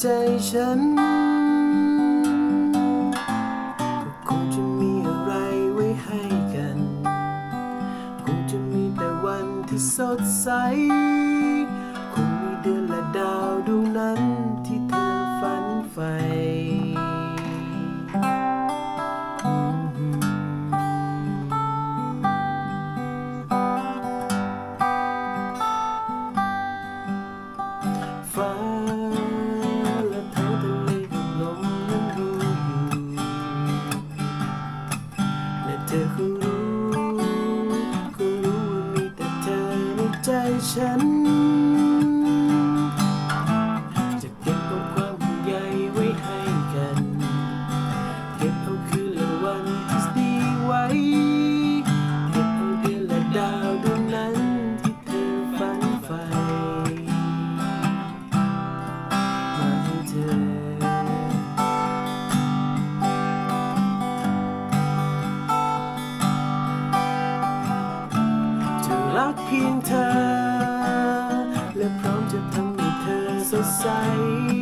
ใจฉันก็คงจะมีอะไรไว้ให้กัน คงจะมีแต่วันที่สดใส คงมีเดือนและดาว ใจฉัน จะเก็บเอาความห่วงใยไว้ให้กัน เก็บเอาคืนและวันที่ดีไว้ เก็บเอาเดือนและดาวดวงนั้นที่เธอฝันใฝ่มาให้เธอจะรักเพียงเธอ society.